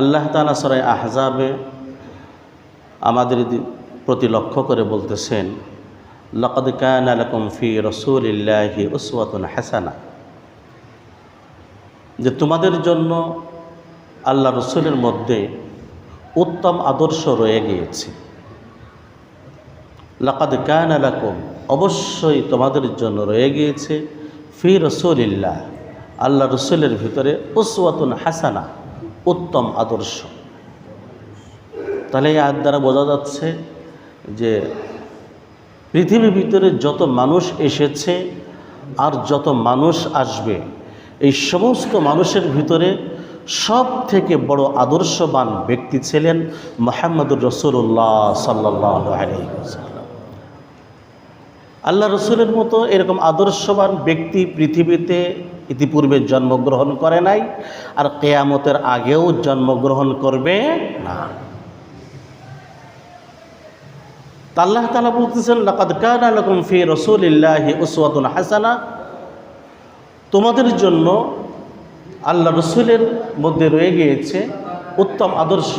আল্লাহ তালা সরাই আহজাবে আমাদের প্রতি লক্ষ্য করে বলতেছেন, লকদ কান আলকুম ফি রসুলিল্লাহি উসওয়াতুন হাসানা। যে তোমাদের জন্য আল্লাহ রসুলের মধ্যে উত্তম আদর্শ রয়ে গিয়েছে। লাকাদ কান আলাকুম অবশ্যই তোমাদের জন্য রয়ে গিয়েছে, ফি রসুলিল্লাহ, আল্লাহ রসুলের ভিতরে উসওয়াতুন হাসানা। উত্তম আদর্শ। তাহলে এই আয়াত দ্বারা বোঝা যাচ্ছে যে পৃথিবীর ভিতরে যত মানুষ এসেছে আর যত মানুষ আসবে, এই সমস্ত মানুষের ভিতরে সব থেকে বড় আদর্শবান ব্যক্তি ছিলেন মোহাম্মদুর রসুল্লাহ সাল্লাহ আল্লাহ রসুলের মতো এরকম আদর্শবান ব্যক্তি পৃথিবীতে ইতিপূর্বে জন্মগ্রহণ করে নাই আর কেয়ামতের আগেও জন্মগ্রহণ করবে না। আল্লাহ তালা বলতেছেন, লাকাদ কান আলকুম ফি রসুলিল্লাহি উসওয়াতুন হাসানা। তোমাদের জন্য আল্লাহ রসুলের মধ্যে রয়ে গিয়েছে উত্তম আদর্শ।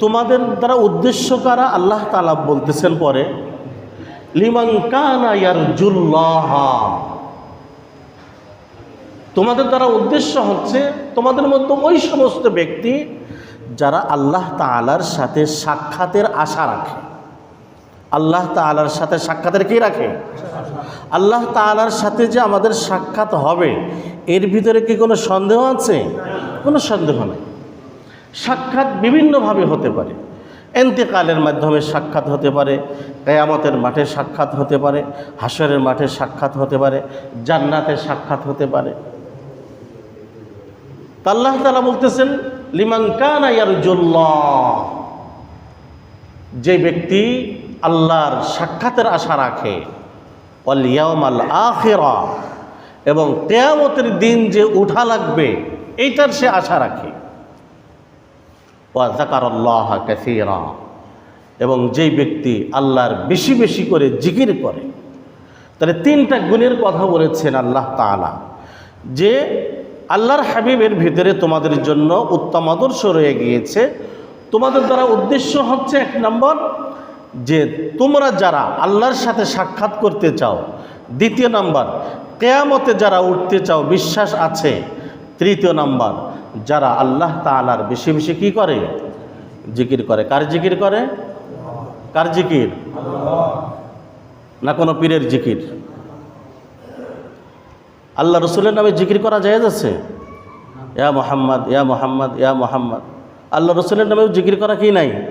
তোমাদের দ্বারা উদ্দেশ্য কারা? আল্লাহ তালা বলতেছেন পরে লিমান কানা তোমাদের দ্বারা উদ্দেশ্য হচ্ছে, তোমাদের মধ্যে ওই সমস্ত ব্যক্তি যারা আল্লাহ তালার সাথে সাক্ষাতের আশা রাখে। আল্লাহ তালার সাথে সাক্ষাতের কি রাখে? আল্লাহ তালার সাথে যে আমাদের সাক্ষাৎ হবে, এর ভিতরে কি কোনো সন্দেহ আছে? কোনো সন্দেহ নেই। সাক্ষাৎ বিভিন্নভাবে হতে পারে। এন্তেকালের মাধ্যমে সাক্ষাৎ হতে পারে, কেয়ামতের মাঠে সাক্ষাৎ হতে পারে হাসরের মাঠে সাক্ষাৎ হতে পারে জান্নাতের সাক্ষাৎ হতে পারে। আল্লাহ তালা বলতেছেন কানা যে ব্যক্তি আল্লাহর সাক্ষাতের আশা রাখে অল ইয়ামাল আখেরা এবং কেয়ামতের দিন যে উঠা লাগবে, এইটার সে আশা রাখে। ওয়া জাকার আল্লাহ এবং যেই ব্যক্তি আল্লাহর বেশি বেশি করে জিকির করে, তাহলে তিনটা গুণের কথা বলেছেন আল্লাহ তাআলা। যে আল্লাহর হাবিবের ভিতরে তোমাদের জন্য উত্তম আদর্শ রয়ে গিয়েছে, তোমাদের দ্বারা উদ্দেশ্য হচ্ছে এক নম্বর, যে তোমরা যারা আল্লাহর সাথে সাক্ষাৎ করতে চাও, দ্বিতীয় নাম্বার, কেয়ামতে যারা উঠতে চাও, বিশ্বাস আছে। তৃতীয় নাম্বার যারা আল্লাহ তাআলার বেশি বেশি কি করে? জিকির করে। কার জিকির করে? কার জিকির? না কোনো পীরের জিকির? আল্লাহ রসুলের নামে জিকির করা যায় আছে? ইয়া মোহাম্মদ ইয়া মোহাম্মদ ইয়া মোহাম্মদ। আল্লাহ রসুলের নামেও জিকির করা কি নাই?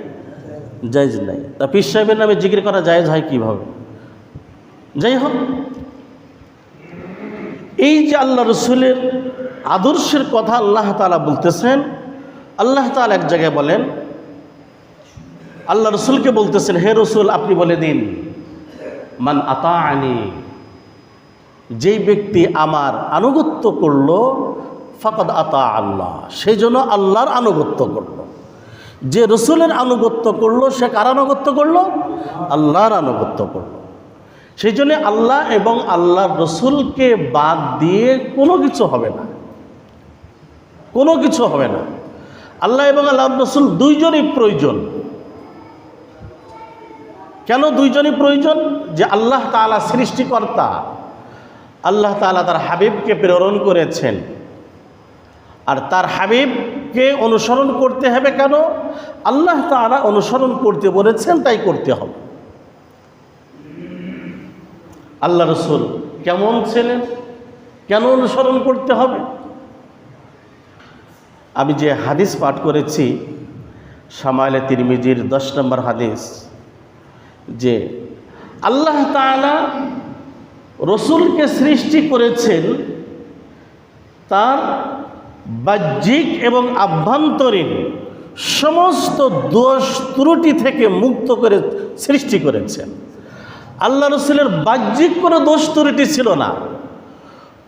জায়জ নাই। তা পীর সাহেবের নামে জিকির করা জায়েজ হয় কীভাবে? যাই হোক এই যে আল্লাহ রসুলের আদর্শের কথা আল্লাহ তালা বলতেছেন, আল্লাহ তালা এক জায়গায় বলেন, আল্লাহ রসুলকে বলতেছেন, হে রসুল, আপনি বলে দিন, মান আতা আনি যেই ব্যক্তি আমার আনুগত্য করল, ফাকাদ আতা আল্লাহ সেই জন্য আল্লাহর আনুগত্য করল। যে রসুলের আনুগত্য করল, সে কার আনুগত্য করল? আল্লাহর আনুগত্য করল। সেই জন্য আল্লাহ এবং আল্লাহর রসুলকে বাদ দিয়ে কোনো কিছু হবে না। কোনো কিছু হবে না। আল্লাহ এবং আল্লাহ রসুল দুইজনই প্রয়োজন। কেন দুইজনই প্রয়োজন? যে আল্লাহ তালা সৃষ্টিকর্তা, আল্লাহ তালা তার হাবিবকে প্রেরণ করেছেন। আর তার হাবিবকে অনুসরণ করতে হবে কেন? আল্লাহ তালা অনুসরণ করতে বলেছেন, তাই করতে হবে। আল্লাহ রসুল কেমন ছিলেন? কেন অনুসরণ করতে হবে? আমি যে হাদিস পাঠ করেছি, সামাইলে তিরমিজির দশ নম্বর হাদিস, যে আল্লাহ তাআলা রসুলকে সৃষ্টি করেছেন তার বাহ্যিক এবং আভ্যন্তরীণ সমস্ত দোষ ত্রুটি থেকে মুক্ত করে সৃষ্টি করেছেন। আল্লাহ রসুলের বাহ্যিক কোনো দোষ ত্রুটি ছিল না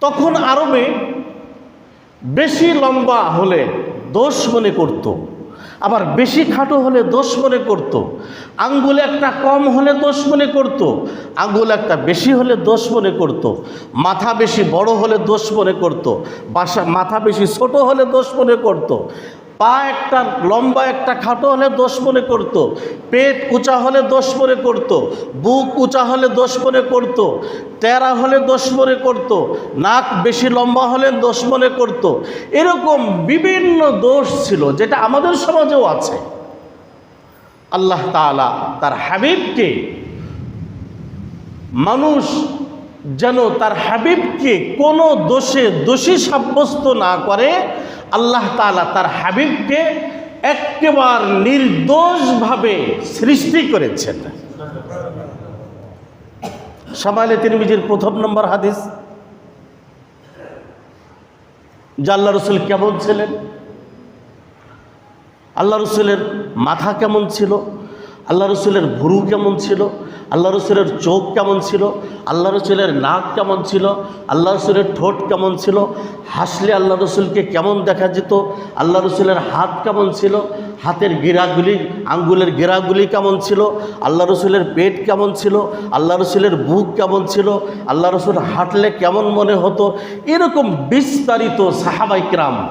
তখন আরবে বেশি লম্বা হলে দোষ মনে করত, আবার বেশি খাটো হলে দোষ মনে করত। আঙ্গুল একটা কম হলে দোষ মনে করত। আঙ্গুল একটা বেশি হলে দোষ মনে করত। মাথা বেশি বড় হলে দোষ মনে করত। বাসা মাথা বেশি ছোট হলে দোষ মনে করত। পা একটা, লম্বা একটা খাটো হলে দোষ মনে করত। পেট উঁচা হলে দোষ মনে করত। বুক উঁচা হলে দোষ মনে করত। টেরা হলে দোষ মনে করত। নাক বেশি লম্বা হলে দোষ মনে করত। এরকম বিভিন্ন দোষ ছিল যেটা আমাদের সমাজেও আছে আল্লাহ তাআলা তার হাবিবকে মানুষ যেন তার হাবিবকে কোনো দোষে দোষী সাব্যস্ত না করে আল্লাহ তালা তার হাবিবকে একেবারে নির্দোষভাবে সৃষ্টি করেছেন। সামাইলে তিরমিজির প্রথম নম্বর হাদিস। জাল্লা রসুল কেমন ছিলেন? আল্লাহ রসুলের মাথা কেমন ছিল? আল্লাহ রসুলের ভুরু কেমন ছিল? আল্লাহ রসুলের চোখ কেমন ছিল? আল্লাহ রসুলের নাক কেমন ছিল? আল্লাহ রসুলের ঠোঁট কেমন ছিল? হাসলে আল্লাহ রসুলকে কেমন দেখা যেত? আল্লাহ রসুলের হাত কেমন ছিল? হাতের গিরাগুলি, আঙ্গুলের গিরাগুলি কেমন ছিল? আল্লাহ রসুলের পেট কেমন ছিল? আল্লাহ রসুলের বুক কেমন ছিল? আল্লাহ রসুল হাঁটলে কেমন মনে হতো? এরকম বিস্তারিত সাহাবাইকরাম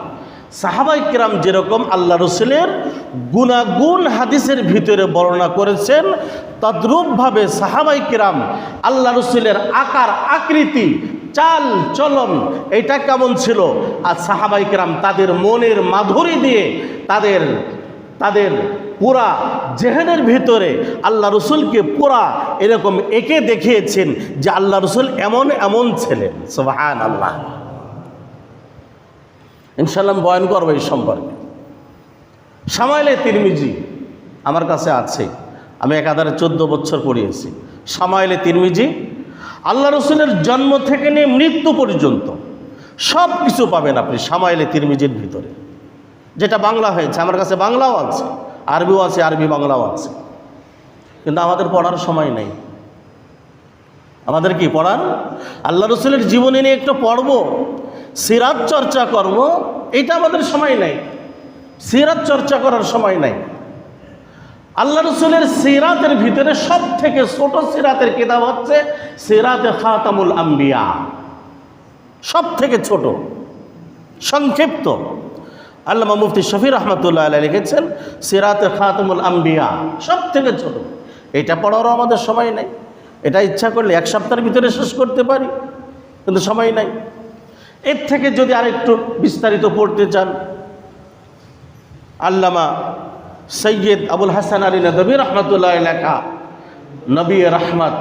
সাহাবাই কিরাম যেরকম আল্লাহ রসুলের গুণাগুণ হাদিসের ভিতরে বর্ণনা করেছেন, তদ্রূপভাবে সাহাবাই কিরাম আল্লাহ রসুলের আকার, আকৃতি, চাল, চলন, এটা কেমন ছিল? আর সাহাবাই কিরাম তাদের মনের মাধুরী দিয়ে তাদের তাদের পুরা জেহেনের ভিতরে আল্লাহ রসুলকে পুরা এরকম একে দেখিয়েছেন যে আল্লাহ রসুল এমন এমন ছিলেন। সোহান আল্লাহ ইনশাল্লাহ বয়ন করব এই সম্পর্কে। সামাইলে তিরমিজি আমার কাছে আছে। আমি একাধারে চোদ্দ বছর পড়িয়েছি। সামাইলে তিরমিজি, আল্লাহ রসুলের জন্ম থেকে নিয়ে মৃত্যু পর্যন্ত সব কিছু পাবেন আপনি সামাইলে তিরমিজির ভিতরে। যেটা বাংলা হয়েছে, আমার কাছে বাংলাও আছে, আরবিও আছে, আরবি বাংলাও আছে। কিন্তু আমাদের পড়ার সময় নেই। আমাদের কি পড়ার? আল্লাহ রসুলের জীবনী নিয়ে একটু পড়ব সিরাত চর্চা করব এটা আমাদের সময় নাই। সিরাত চর্চা করার সময় নাই। আল্লাহ রসুলের সিরাতের ভিতরে সব থেকে ছোট সিরাতের কিতাব হচ্ছে সিরাতে খাতামুল আম্বিয়া। সব থেকে ছোট, সংক্ষিপ্ত। আল্লামা মুফতি শফির রহমতুল্লাহ আলাই লিখেছেন, সিরাতে খাতামুল আম্বিয়া সব থেকে ছোট। এটা পড়ারও আমাদের সময় নেই। এটা ইচ্ছা করলে এক সপ্তাহের ভিতরে শেষ করতে পারি, কিন্তু সময় নাই। এর থেকে যদি আরেকটু বিস্তারিত পড়তে চান, আল্লামা সৈয়দ আবুল হাসান আলী নদবী রহমতুল্লাহ লেখা নবী রহমত।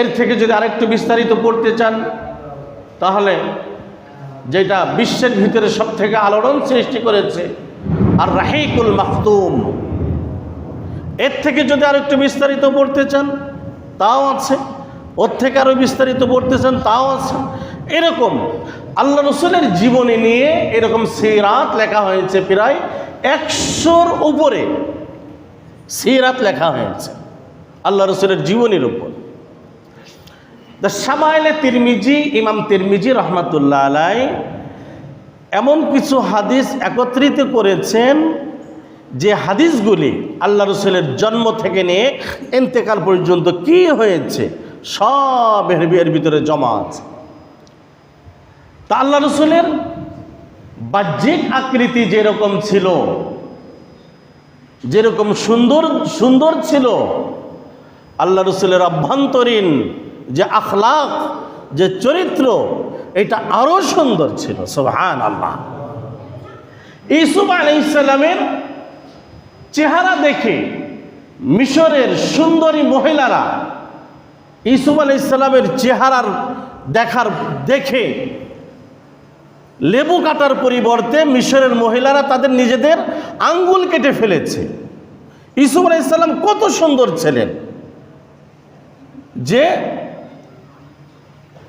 এর থেকে যদি আরেকটু বিস্তারিত পড়তে চান, তাহলে যেটা বিশ্বের ভিতরে সব থেকে আলোড়ন সৃষ্টি করেছে, আর রাহিকুল মাহতুম এর থেকে যদি আরেকটু বিস্তারিত পড়তে চান, তাও আছে। ওর থেকে আরও বিস্তারিত পড়তে চান, তাও আছে। এরকম। আল্লাহ রসুলের জীবনী নিয়ে এরকম সিরাত লেখা হয়েছে প্রায় একশোর উপরে। সিরাত লেখা হয়েছে আল্লাহ রসুলের জীবনীর উপর। দ্য সামাইলে তিরমিজি, ইমাম তিরমিজি রহমাতুল্লাহ আলাই এমন কিছু হাদিস একত্রিত করেছেন যে হাদিসগুলি আল্লাহ রসুলের জন্ম থেকে নিয়ে এন্তেকাল পর্যন্ত কি হয়েছে, সব এর ভিতরে জমা আছে। তা আল্লাহ রসুলের বাহ্যিক আকৃতি যেরকম ছিল, যেরকম সুন্দর সুন্দর ছিল, আল্লাহ রসুলের অভ্যন্তরীণ যে আখলাক, যে চরিত্র, এটা আরও সুন্দর ছিল সোহান আল্লাহ ইসুফ আলাইসাল্লামের চেহারা দেখে মিশরের সুন্দরী মহিলারা ইসুফ আলাইসাল্লামের চেহারার দেখার, দেখে লেবু কাটার পরিবর্তে মিশরের মহিলারা তাদের নিজেদের আঙ্গুল কেটে ফেলেছে। ইসুফ আলাইসাল্লাম কত সুন্দর ছিলেন। যে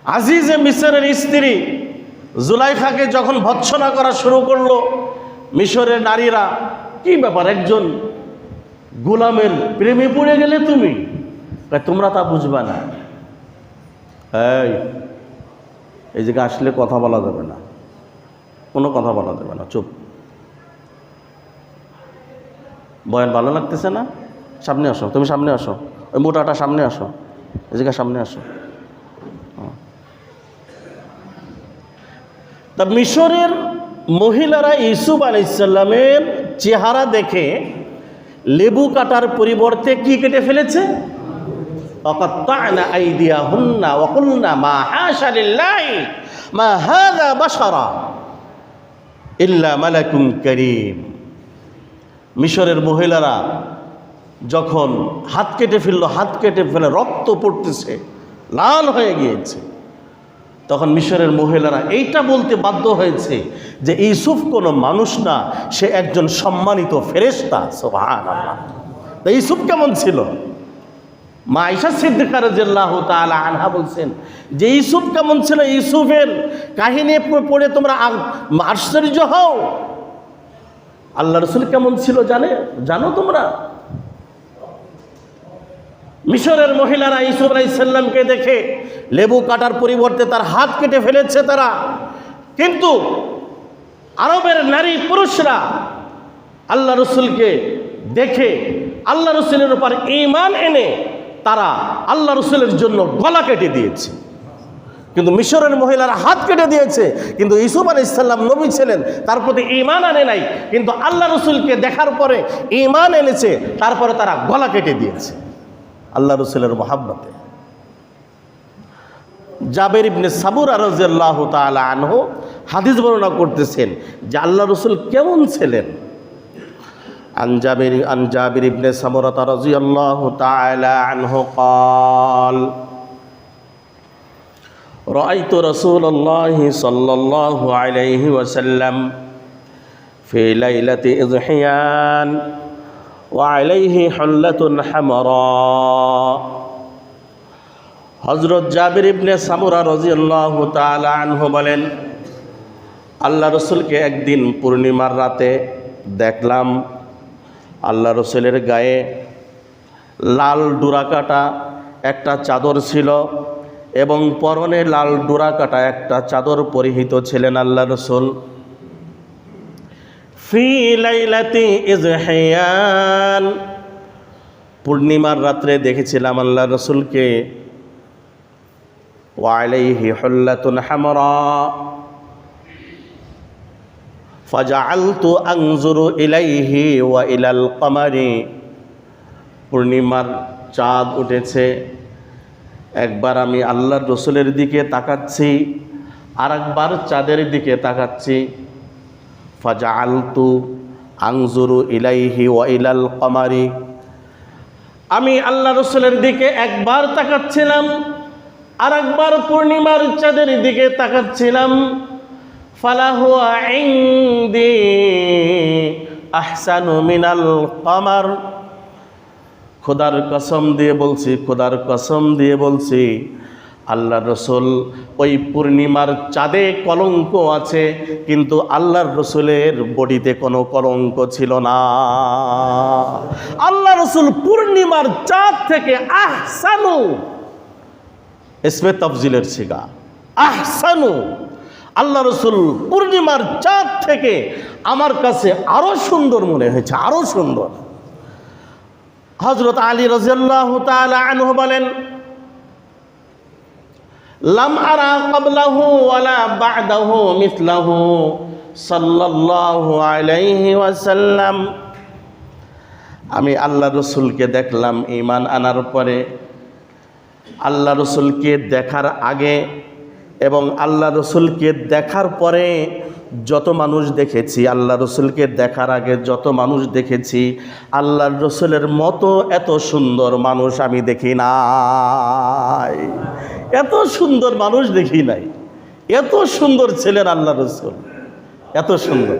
আজিজে মিশরের স্ত্রী জুলাইখাকে যখন ভৎসনা করা শুরু করল, মিশরের নারীরা, কি ব্যাপার একজন গোলামের প্রেমে পড়ে গেলে তুমি? তোমরা তা বুঝবা না। এই জায়গায় আসলে কথা বলা যাবে না। কোনো কথা বলা যাবে না, চুপ। বয়ান ভালো লাগতেছে না? সামনে আসো, তুমি সামনে আসো। ওই মোটাটা সামনে আসো এদিকে সামনে আসো। তা মিশরের মহিলারা ইসুফ আলাইসাল্লামের চেহারা দেখে লেবু কাটার পরিবর্তে কি কেটে ফেলেছে? অকত্তানা মা হাসালিল্লাহ মা বা সরা ইল্লা মালাকুম করিম। মিশরের মহিলারা যখন হাত কেটে ফেলল, হাত কেটে ফেলে রক্ত পড়তেছে, লাল হয়ে গিয়েছে। তখন মিশরের মহিলারা এইটা বলতে বাধ্য হয়েছে যে ইউসুফ কোনো মানুষ না, সে একজন সম্মানিত ফেরেস্তা সোহান ইউসুফ কেমন ছিল? মা ঈশা সিদ্দিকা তাআলা আনহা বলছেন যে ইউসুফ কেমন ছিল? ইউসুফের কাহিনী পড়ে তোমরা আশ্চর্য হও। আল্লাহ রসুল কেমন ছিল জানে? জানো তোমরা? মিশরের মহিলারা ইসুফ আলাইসাল্লামকে দেখে লেবু কাটার পরিবর্তে তার হাত কেটে ফেলেছে তারা। কিন্তু আরবের নারী পুরুষরা আল্লাহ রসুলকে দেখে আল্লাহ রসুলের উপর ইমান এনে তারা আল্লাহ রসুলের জন্য গলা কেটে দিয়েছে। কিন্তু মিশরের মহিলারা হাত কেটে দিয়েছে। কিন্তু ইসুফ আলি ইসাল্লাম নবী ছিলেন, তার প্রতি ইমান আনে নাই। কিন্তু আল্লাহ রসুলকে দেখার পরে ইমান এনেছে, তারপরে তারা গলা কেটে দিয়েছে। আল্লাহ রসুলের মহাব্বতে। জাবের ইবনে সাবুর আরজাল্লাহ তালা আনহু হাদিস বর্ণনা করতেছেন যে আল্লাহ রসুল কেমন ছিলেন? আনজাবির আনজাবির ইবনে সামরাত রাদিয়াল্লাহু তাআলা আনহু قال رأيت رسول الله صلى الله عليه وسلم في ليلة إضحيان وعليه حلة حمراء হজরত জাবির ইবনে সামুরা রাদিয়াল্লাহু তাআলা আনহু বলেন আল্লাহ রসুলকে একদিন পূর্ণিমার রাতে দেখলাম আল্লাহ রসুলের গায়ে লাল ডোরাকাটা একটা চাদর ছিল এবং পরনে লাল ডোরাকাটা একটা চাদর পরিহিত ছিলেন আল্লাহ রসুল। লাইলাতি পূর্ণিমার রাত্রে দেখেছিলাম আল্লাহ রসুলকে। ওয়ালাইহি হল্লাতুন হামরা। ফাজাআলতু আনজুরু ইলাইহি ওয়া ইলাল কমারি। পূর্ণিমার চাঁদ উঠেছে। একবার আমি আল্লাহর রসুলের দিকে তাকাচ্ছি আর একবার চাঁদের দিকে তাকাচ্ছি। ফাজা আলতু আনজুরু ইলাইহি ওয়া ইলাল কমারি। আমি আল্লাহ রসুলের দিকে একবার তাকাচ্ছিলাম আর একবার পূর্ণিমার চাঁদের দিকে তাকাচ্ছিলাম। ফালাহুয়া ইংদি আহসানু মিনাল কমার। খোদার কসম দিয়ে বলছি, খোদার কসম দিয়ে বলছি আল্লাহ রসুল ওই পূর্ণিমার চাঁদে কলঙ্ক আছে, কিন্তু আল্লাহর রসুলের বডিতে কোনো কলঙ্ক ছিল না। আল্লাহ রসুল পূর্ণিমার চাঁদ থেকে আহসানু, ইসমে তফজিলের ছিগা আহসানু আল্লাহ রসুল পূর্ণিমার চাঁদ থেকে আমার কাছে আরও সুন্দর মনে হয়েছে, আরও সুন্দর। হজরত আলী রাজিয়াল্লাহ তাআলা আনহু বলেন, লাম আরা ক্বাবলাহু ওয়ালা বা'দাহু মিসলাহু সাল্লাল্লাহু আলাইহি ওয়াসাল্লাম। আমি আল্লাহ রসুলকে দেখলাম, ঈমান আনার পরে। আল্লাহ রসুলকে দেখার আগে এবং আল্লাহ রসুলকে দেখার পরে যত মানুষ দেখেছি, আল্লাহ রসুলকে দেখার আগে যত মানুষ দেখেছি, আল্লাহ রসুলের মতো এত সুন্দর মানুষ আমি দেখি নাই। এত সুন্দর মানুষ দেখি নাই। এত সুন্দর ছিলেন আল্লাহ রসুল। এত সুন্দর।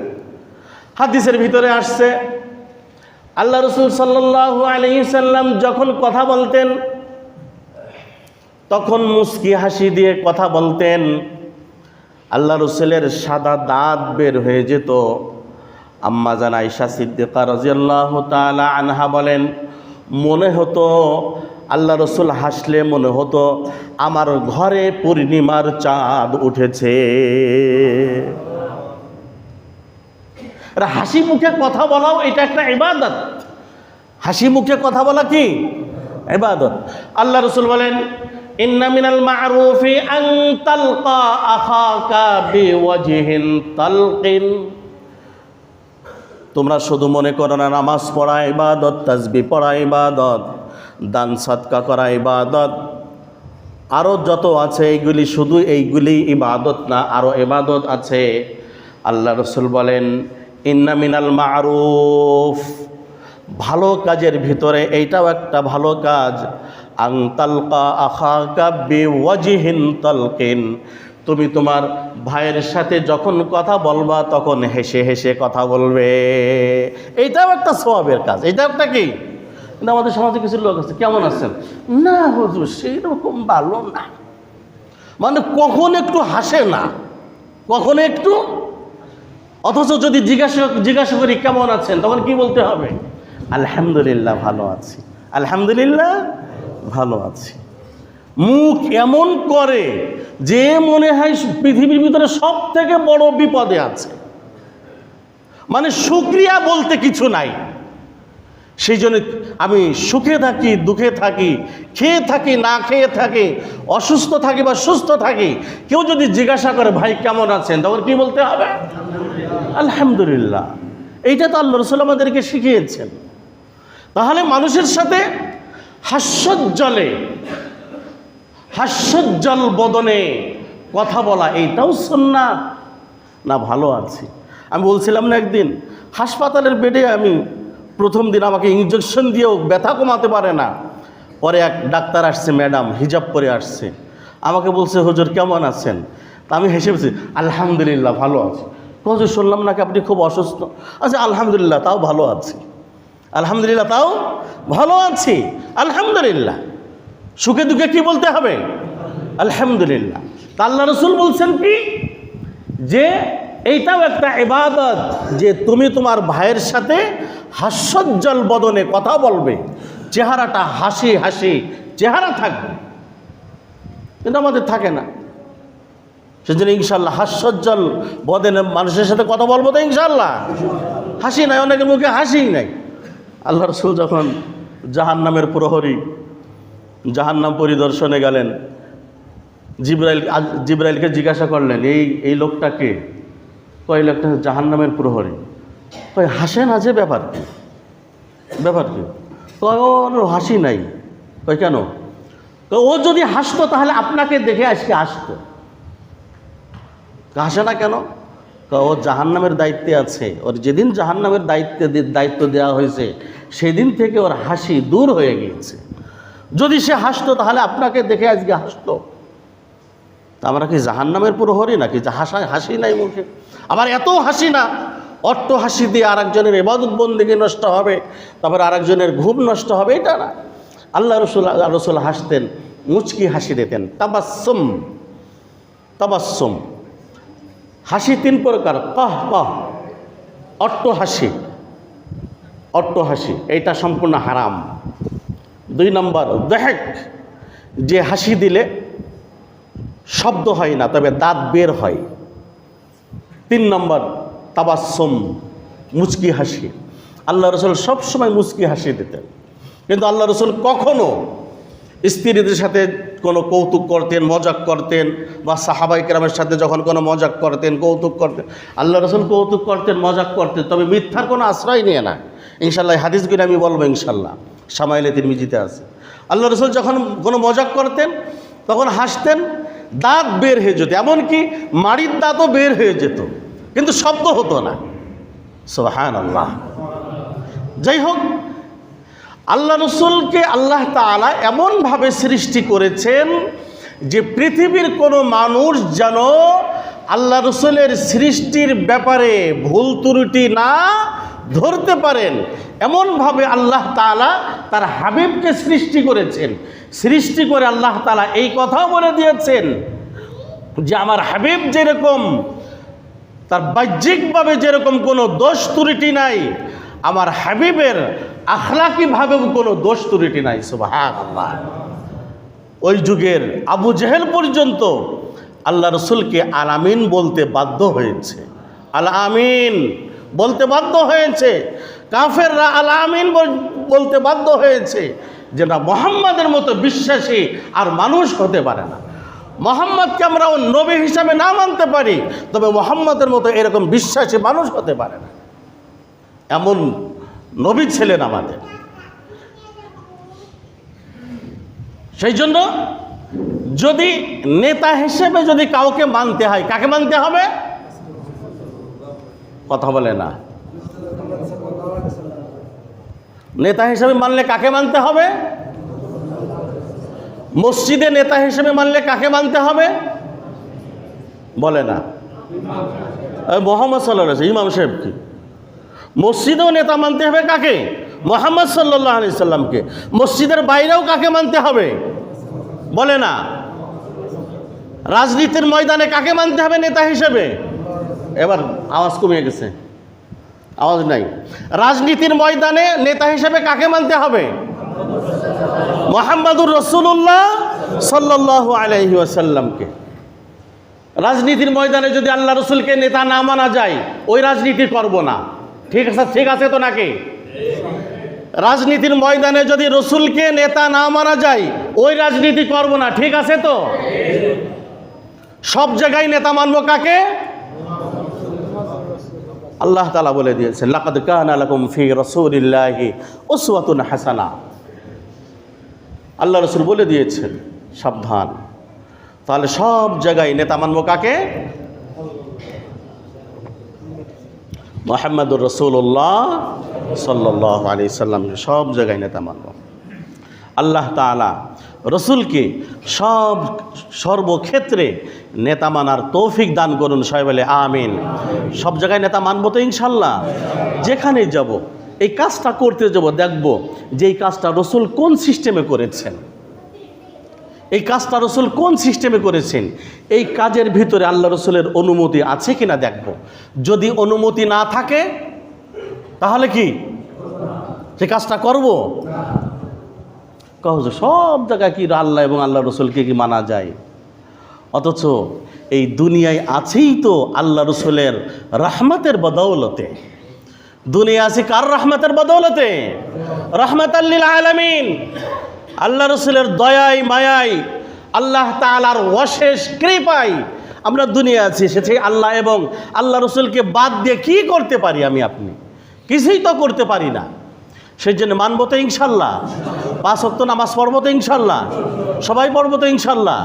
হাদিসের ভিতরে আসছে, আল্লাহ রসুল সাল্লাহ আলহি সাল্লাম যখন কথা বলতেন তখন মুস্কি হাসি দিয়ে কথা বলতেন। আল্লাহ রসুলের সাদা দাঁত বের হয়ে যেত। আম্মা জান আইসা সিদ্দিকা রাজিয়াল্লাহ তাআলা আনহা বলেন, মনে হতো আল্লাহ রসুল হাসলে মনে হতো আমার ঘরে পূর্ণিমার চাঁদ উঠেছে। হাসি মুখে কথা বলাও, এটা একটা ইবাদত। হাসি মুখে কথা বলা কি? ইবাদত। আল্লাহ রসুল বলেন তোমরা শুধু মনে করো না, নামাজ পড়া ইবাদত তাসবি পড়া ইবাদত, দান সাদকা করা ইবাদত। আরও যত আছে এইগুলি শুধু এইগুলি ইবাদত না আরও ইবাদত আছে। আল্লাহ রসুল বলেন, ইন্না মিনাল মারুফ। ভালো কাজের ভিতরে এইটাও একটা ভালো কাজ। আং তালকা তুমি তোমার ভাইয়ের সাথে যখন কথা বলবা তখন হেসে হেসে কথা বলবে। এইটাও একটা স্বভাবের কাজ। এইটাও একটা কি? কিন্তু আমাদের সমাজে কিছু লোক আছে, কেমন আছেন? না হুজুর সেই রকম ভালো না। মানে কখন একটু হাসে না, কখন একটু? অথচ যদি জিজ্ঞাসা জিজ্ঞাসা করি কেমন আছেন, তখন কি বলতে হবে? আলহামদুলিল্লাহ ভালো আছি। আলহামদুলিল্লাহ ভালো আছি। মুখ এমন করে যে মনে হয় পৃথিবীর ভিতরে সব থেকে বড় বিপদে আছে। মানে সুক্রিয়া বলতে কিছু নাই। সেই জন্য আমি সুখে থাকি, দুঃখে থাকি, খেয়ে থাকি, না খেয়ে থাকি, অসুস্থ থাকি বা সুস্থ থাকি, কেউ যদি জিজ্ঞাসা করে, ভাই, কেমন আছেন? তখন কি বলতে হবে? আলহামদুলিল্লাহ। এইটা তো আল্লাহ রসুল আমাদেরকে শিখিয়েছেন। তাহলে মানুষের সাথে হাস্যোজ্জ্বলে, হাস্যোজ্জ্বল বদনে কথা বলা, এইটাও সন্না না, ভালো আছি। আমি বলছিলাম না একদিন, হাসপাতালের বেডে আমি প্রথম দিন আমাকে ইঞ্জেকশন দিয়েও ব্যথা কমাতে পারে না। পরে এক ডাক্তার আসছে, ম্যাডাম, হিজাব পরে আসছে। আমাকে বলছে, হুজুর, কেমন আছেন? তা আমি হেসে বলছি, আলহামদুলিল্লাহ, ভালো আছি। হুজুর, শুনলাম নাকি আপনি খুব অসুস্থ? আচ্ছা আলহামদুলিল্লাহ, তাও ভালো আছি। আলহামদুলিল্লাহ, তাও ভালো আছি। আলহামদুলিল্লাহ। সুখে দুঃখে কি বলতে হবে? আলহামদুলিল্লাহ। তা আল্লাহ রসুল বলছেন কি? যে এইটাও একটা এবাদত যে তুমি তোমার ভাইয়ের সাথে হাস্যজ্জ্বল বদনে কথা বলবে। চেহারাটা হাসি হাসি, চেহারা থাকবে। কিন্তু আমাদের থাকে না। সেজন্য ইনশাল্লাহ হাস্যজ্জ্বল বদনে মানুষের সাথে কথা বলব তো ইনশাল্লাহ হাসি নাই, অনেকের মুখে হাসি নাই। আল্লাহ রসুল যখন জাহান্নামের প্রহরী, জাহান্নাম পরিদর্শনে গেলেন, জিব্রাইল জিব্রাইলকে জিজ্ঞাসা করলেন, এই এই লোকটাকে কয় লোকটা জাহান্নামের প্রহরী। কয়, হাসে না যে ব্যাপার কি? ব্যাপার কি? কয় ওর হাসি নাই। কয়, কেন? ও যদি হাসতো তাহলে আপনাকে দেখে আজকে হাসতো হাসে না কেন? ও জাহান্নামের দায়িত্বে আছে। ওর যেদিন জাহান্নামের দায়িত্বে দায়িত্ব দেওয়া হয়েছে সেদিন থেকে ওর হাসি দূর হয়ে গিয়েছে। যদি সে হাসতো, তাহলে আপনাকে দেখে আজকে হাসতো। আমরা কি জাহান্নামের প্রহরী নাকি? হাসা, হাসি নাই মুখে। আবার এত হাসি না, অট্ট হাসি দিয়ে আরেকজনের এবাদত বন্দিকে নষ্ট হবে, তারপর আরেকজনের ঘুম নষ্ট হবে, এটা না। আল্লাহ রসুল আল্লাহ রসুল হাসতেন, মুচকি হাসি দিতেন। তাবাসুম তাবাসুম হাসি তিন প্রকার কহ কহ অট্ট হাসি। অট্ট হাসি এইটা সম্পূর্ণ হারাম। দুই নম্বর, দেহেক, যে হাসি দিলে শব্দ হয় না, তবে দাঁত বের হয়। তিন নম্বর তাবাসম মুচকি হাসি। আল্লাহ রসুল সবসময় মুচকি হাসি দিতেন। কিন্তু আল্লাহ রসুল কখনো স্ত্রীদের সাথে কোনো কৌতুক করতেন, মজাক করতেন, বা সাহাবাই কেরামের সাথে যখন কোনো মজাক করতেন, কৌতুক করতেন, আল্লাহ রসুল কৌতুক করতেন, মজাক করতেন, তবে মিথ্যার কোনো আশ্রয় নিয়ে না। ইনশাল্লাহ হাদিসগুলি আমি বলব ইনশাল্লাহ সামাইলে তিনি তিরমিজিতে আছে। আল্লাহ রসুল যখন কোনো মজাক করতেন, তখন হাসতেন, দাঁত বের হয়ে যেত, এমনকি মাড়ির দাঁতও বের হয়ে যেত, কিন্তু শব্দ হতো না। সোহান আল্লাহ যাই হোক, আল্লাহ রসুলকে আল্লাহ তালা এমনভাবে সৃষ্টি করেছেন যে পৃথিবীর কোনো মানুষ যেন আল্লাহ রসুলের সৃষ্টির ব্যাপারে ভুল ত্রুটি না ধরতে পারেন। এমনভাবে আল্লাহ তালা তার হাবিবকে সৃষ্টি করেছেন। সৃষ্টি করে আল্লাহ তালা এই কথাও বলে দিয়েছেন যে আমার হাবিব যেরকম, তার বাহ্যিকভাবে যেরকম কোনো দোষ ত্রুটি নাই, আমার হাবিবের আখলাকিভাবেও কোনো দোষ ত্রুটি নাই সুবাহান ওই যুগের আবু জেহেল পর্যন্ত আল্লাহ রসুলকে আলামিন বলতে বাধ্য হয়েছে। আল আমিন বলতে বাধ্য হয়েছে। কাফেররা আল আমিন বলতে বাধ্য হয়েছে যে না, মোহাম্মদের মতো বিশ্বাসী আর মানুষ হতে পারে না। মোহাম্মদকে আমরা ও নবী হিসাবে না মানতে পারি, তবে মোহাম্মদের মতো এরকম বিশ্বাসী মানুষ হতে পারে না। এমন নবী ছিলেন আমাদের। সেই জন্য যদি নেতা হিসেবে যদি কাউকে মানতে হয়, কাকে মানতে হবে? কথা বলে না। নেতা হিসেবে মানলে কাকে মানতে হবে? মসজিদে নেতা হিসেবে মানলে কাকে মানতে হবে? বলে না। মোহাম্মদ সাল্লাহ ইমাম সাহেব কি? মসজিদেও নেতা মানতে হবে কাকে? মোহাম্মদ সাল্লাহ আলি সাল্লামকে মসজিদের বাইরেও কাকে মানতে হবে? বলে না। রাজনীতির ময়দানে কাকে মানতে হবে নেতা হিসেবে? এবার আওয়াজ কমে গেছে। আওয়াজ নাই। রাজনীতির ময়দানে নেতা হিসেবে কাকে মানতে হবে? মোহাম্মদুর রসুল্লাহ সাল্লাহ আলহি আসাল্লামকে রাজনীতির ময়দানে যদি আল্লাহ রসুলকে নেতা না মানা যায়, ওই রাজনীতি করব না। ঠিক আছে ঠিক আছে তো নাকি? রাজনীতির ময়দানে যদি রসুলকে নেতা না মানা যায়, ওই রাজনীতি করব না। ঠিক আছে তো? সব জায়গায় নেতা মানবো কাকে? আল্লাহ তালা বলে দিয়েছেন, লাকাদ কান আলাকুম ফি রসুলিল্লাহি উসওয়াতুন হাসানা। আল্লাহ রসুল বলে দিয়েছেন, সাবধান। তাহলে সব জায়গায় নেতা মানব কাকে? মোহাম্মদুর রসুল্লাহ সাল্লাহ আলি সাল্লাম সব জায়গায় নেতা মানব। আল্লাহ তালা রসুলকে সব সর্বক্ষেত্রে নেতা মানার তৌফিক দান করুন, সবাই বলে আমিন। সব জায়গায় নেতা মানবো তো ইনশাল্লাহ। যেখানে যাব, এই কাজটা করতে যাব, দেখব যে এই কাজটা রসুল কোন সিস্টেমে করেছেন। এই কাজটা রসুল কোন সিস্টেমে করেছেন। এই কাজের ভিতরে আল্লাহ রসুলের অনুমতি আছে কিনা দেখব। যদি অনুমতি না থাকে, তাহলে কি? সে কাজটা করব? কহ সব জায়গায় কি আল্লাহ এবং আল্লাহ রসুলকে কি মানা যায়? অথচ এই দুনিয়ায় আছেই তো আল্লাহ রসুলের রাহমাতের বদৌলতে। দুনিয়া আছে কার রহমতের বদৌলতে? রহমত আলমিন। আল্লাহ রসুলের দয়াই মায়াই আল্লাহ তালার অশেষ কৃপাই আমরা দুনিয়া আছি, সেটি আল্লাহ এবং আল্লাহ রসুলকে বাদ দিয়ে কি করতে পারি আমি আপনি? কিছুই তো করতে পারি না। সেই জন্য মানব তো ইনশাল্লাহ। পাঁচ অক্ত নামাজ পড়ব তো ইনশাল্লাহ। সবাই পড়ব তো ইনশাল্লাহ।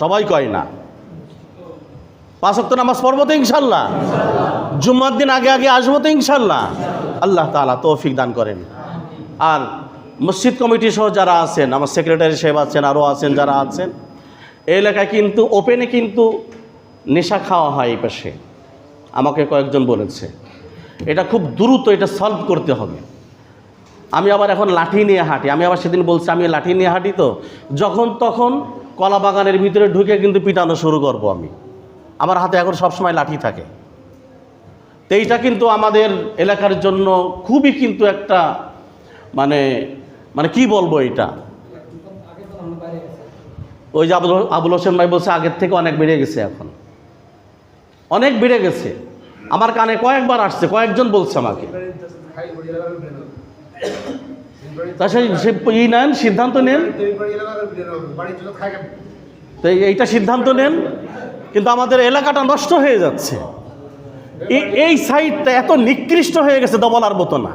সবাই কয় না। পাঁচ অক্ত নামাজ পড়ব তো ইনশাল্লাহ। জুম্মার দিন আগে আগে আসব তো ইনশাল্লাহ। আল্লাহ তালা তৌফিক দান করেন। আর মসজিদ কমিটি সহ যারা আছেন, আমার সেক্রেটারি সাহেব আছেন আরও আছেন যারা আছেন এই এলাকায় কিন্তু ওপেনে কিন্তু নেশা খাওয়া হয় এই পাশে। আমাকে কয়েকজন বলেছে। এটা খুব দ্রুত এটা সলভ করতে হবে। আমি আবার এখন লাঠি নিয়ে হাঁটি। আমি আবার সেদিন বলছি, আমি লাঠি নিয়ে হাঁটি তো। যখন তখন কলা বাগানের ভিতরে ঢুকে কিন্তু পিটানো শুরু করব আমি। আমার হাতে এখন সবসময় লাঠি থাকে। তো এইটা কিন্তু আমাদের এলাকার জন্য খুবই কিন্তু একটা মানে মানে কি বলব এটা ওই যে আবুল আবুল হোসেন ভাই বলছে, আগের থেকে অনেক বেড়ে গেছে এখন। অনেক বেড়ে গেছে। আমার কানে কয়েকবার আসছে, কয়েকজন বলছে আমাকে। তা সেই সে ই নেন, সিদ্ধান্ত নেন। তো এইটা সিদ্ধান্ত নেন, কিন্তু আমাদের এলাকাটা নষ্ট হয়ে যাচ্ছে। এই সাইডটা এত নিকৃষ্ট হয়ে গেছে তো বলার মতো না।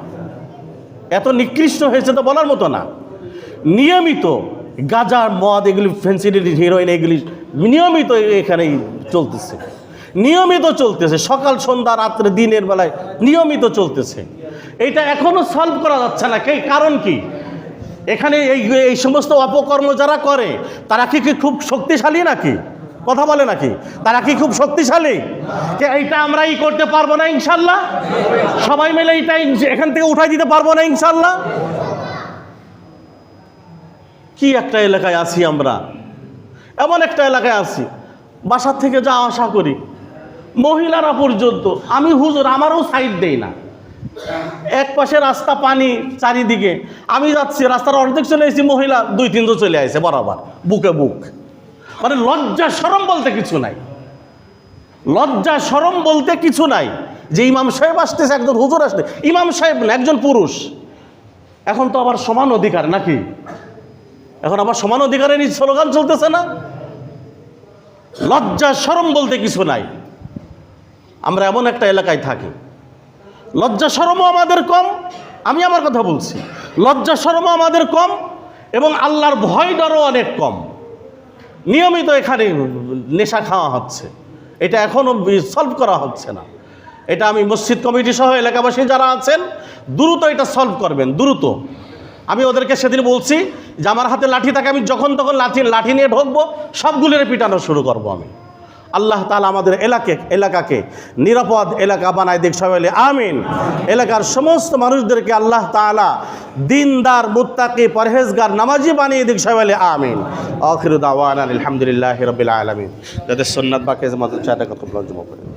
এত নিকৃষ্ট হয়েছে তো বলার মতো না। নিয়মিত গাঁজা মদ, এগুলি ফেন্সিডিল হিরোইন, এগুলি নিয়মিত এখানেই চলতেছে। নিয়মিত চলতেছে, সকাল, সন্ধ্যা, রাত্রে, দিনের বেলায় নিয়মিত চলতেছে। এটা এখনও সলভ করা যাচ্ছে না। কে কারণ কি? এখানে এই এই সমস্ত অপকর্ম যারা করে, তারা কি কি খুব শক্তিশালী নাকি? কথা বলে নাকি? তারা কি খুব শক্তিশালী? যে এইটা আমরাই করতে পারব না, ইনশাল্লাহ। সবাই মিলে এইটা এখান থেকে উঠাই দিতে পারব না, ইনশাল্লাহ। কি একটা এলাকায় আছি আমরা? এমন একটা এলাকায় আছি। বাসার থেকে যা আশা করি। মহিলারা পর্যন্ত, আমি হুজুর, আমারও সাইড দেই না। এক পাশে রাস্তা, পানি চারিদিকে। আমি যাচ্ছি, রাস্তার অর্ধেক চলে এসেছি, মহিলা দুই তিনজন চলে আসে বরাবর, বুকে বুক। মানে লজ্জা সরম বলতে কিছু নাই। লজ্জা সরম বলতে কিছু নাই। যে ইমাম সাহেব আসতেছে, একজন হুজুর আসতে, ইমাম সাহেব না, একজন পুরুষ। এখন তো আবার সমান অধিকার নাকি? এখন আবার সমান অধিকারের স্লোগান চলতেছে না? লজ্জা সরম বলতে কিছু নাই। আমরা এমন একটা এলাকায় থাকি লজ্জা সরমও আমাদের কম, আমি আমার কথা বলছি। লজ্জা সরমও আমাদের কম এবং আল্লাহর ভয় ডরও অনেক কম। নিয়মিত এখানে নেশা খাওয়া হচ্ছে। এটা এখনও সলভ করা হচ্ছে না। এটা আমি মসজিদ কমিটি সহ এলাকাবাসী যারা আছেন, দ্রুত এটা সলভ করবেন, দ্রুত। আমি ওদেরকে সেদিন বলছি যে আমার হাতে লাঠি থাকে, আমি যখন তখন লাঠি লাঠি নিয়ে ঢুকবো, সবগুলোর পিটানো শুরু করব আমি। আল্লাহ তালা আমাদের এলাকে, এলাকাকে নিরাপদ এলাকা বানায় দিক সবাই আমিন। এলাকার সমস্ত মানুষদেরকে আল্লাহ তালা দিনদার, মুত্তাকি, পরহেজগার, নামাজি বানিয়ে দিক সবাই আমিন। আখির আলহামদুলিল্লাহ রবিল আলমিন। যাদের সন্ন্যত বাকি চারটা কত জমা করে।